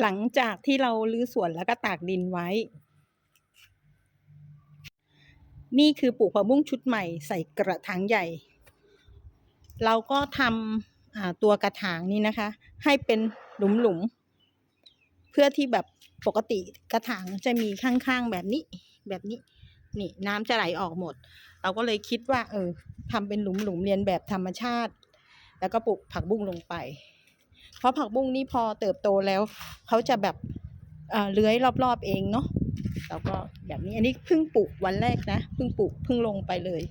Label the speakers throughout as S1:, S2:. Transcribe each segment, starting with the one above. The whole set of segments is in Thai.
S1: หลังจากที่เราลื้อสวนแล้วก็ตากดินไว้ นี่คือปลูกผักบุ้งชุดใหม่ใส่กระถางใหญ่ เราก็ทำตัวกระถางนี้นะคะ ให้เป็นหลุมๆเพื่อที่แบบปกติกระถางจะมีข้างๆแบบนี้ แบบนี้ นี่น้ำจะไหลออกหมด เราก็เลยคิดว่า เออทำเป็นหลุมๆเรียนแบบธรรมชาติ แล้วก็ปลูกผักบุ้งลงไป ราะผักบุ้งนี่พอเติบโตแล้วเขาจะแบบเออเลื้อยรอบๆเองเนาะแล้วก็แบบนี้อันนี้เพิ่งปลูกวันแรกนะเพิ่งปลูกเพิ่งลงไปเลย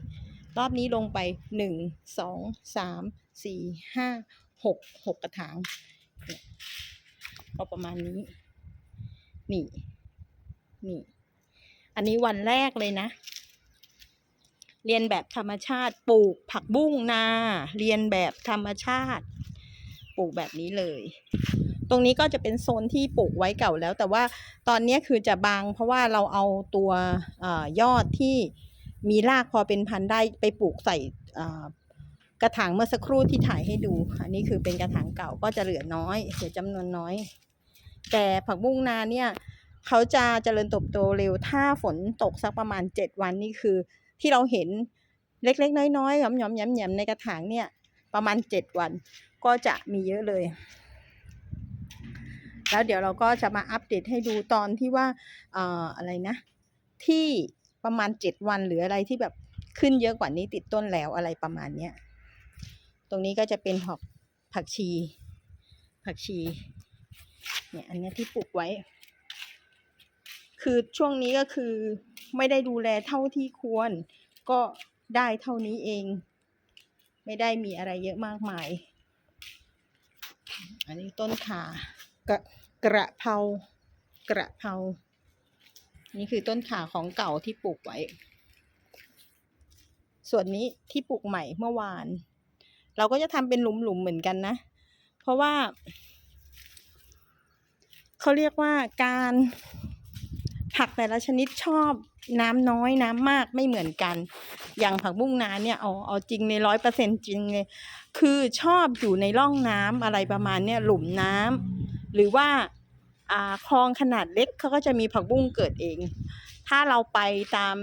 S1: รอบนี้ลงไปหนึ่งสองสามสี่ห้าหกหกกระถางเนี่ยก็ประมาณนี้ นี่นี่ อันนี้วันแรกเลยนะ เรียนแบบธรรมชาติปลูกผักบุ้งนา เรียนแบบธรรมชาติ ปลูกแบบนี้เลย ตรงนี้ก็จะเป็นโซนที่ปลูกไว้เก่าแล้ว แต่ว่าตอนนี้คือจะบาง เพราะว่าเราเอาตัวอยอดที่มีรากพอเป็นพันธุ์ได้ไปปลูกใส่กระถางเมื่อสักครู่ที่ถ่ายให้ดู อันนี้คือเป็นกระถางเก่าก็จะเหลือน้อยเหลือจำนวนน้อย แต่ผักบุ้งนาเนี่ยเขาจะเจริญเติบโตเร็วถ้าฝนตกสักประมาณ 7 วันนี่คือ ที่เราเห็นเล็กๆ น้อยๆหย่อมๆแยมๆในกระถางเนี่ยประมาณ 7 วัน ก็จะมีเยอะเลย แล้วเดี๋ยวเราก็จะมาอัปเดตให้ดูตอนที่ว่าเอ่ออะไรนะ ที่ประมาณ7วันหรืออะไรที่แบบขึ้นเยอะกว่านี้ติดต้นแล้วอะไรประมาณเนี้ยตรงนี้ก็จะเป็นหอกผักชี ผักชีเนี่ยอันนี้ที่ปลูกไว้ คือช่วงนี้ก็คือไม่ได้ดูแลเท่าที่ควร ก็ได้เท่านี้เอง ไม่ได้มีอะไรเยอะมากมาย อันนี้ต้นขากระกระเพรากระเพรานี่คือต้นขาของเก่าที่ปลูกไว้ ส่วนนี้ที่ปลูกใหม่เมื่อวาน เราก็จะทำเป็นหลุมๆเหมือนกันนะ เพราะว่า เขาเรียกว่าการ ผักแต่ละชนิดชอบน้ำน้อยน้ำมากไม่เหมือนกัน อย่างผักบุ้งนาเนี่ยเอาเอาจริงในร้อยเปอร์เซ็นจริงเลยคือชอบอยู่ในร่องน้ำอะไรประมาณเนี้ยหลุมน้ำหรือว่าอ่าคลองขนาดเล็กเขาก็จะมีผักบุ้งเกิดเอง ถ้าเราไปตาม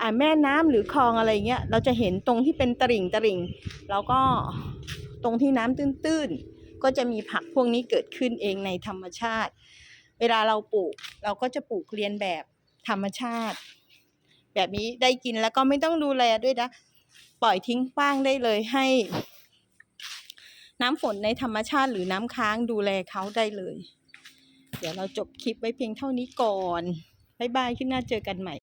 S1: อ่าแม่น้ำหรือคลองอะไรเงี้ยเราจะเห็นตรงที่เป็นตลิ่งตลิ่งแล้วก็ตรงที่น้ำตื้นๆก็จะมีผักพวกนี้เกิดขึ้นเองในธรรมชาติ เวลาเราปลูก เราก็จะปลูกเรียนแบบธรรมชาติ แบบนี้ได้กินแล้วก็ไม่ต้องดูแลด้วยนะ ปล่อยทิ้งขว้างได้เลยให้ น้ำฝนในธรรมชาติหรือน้ำค้างดูแลเขาได้เลย เดี๋ยวเราจบคลิปไว้เพียงเท่านี้ก่อน บ๊ายบายขึ้นหน้าเจอกันใหม่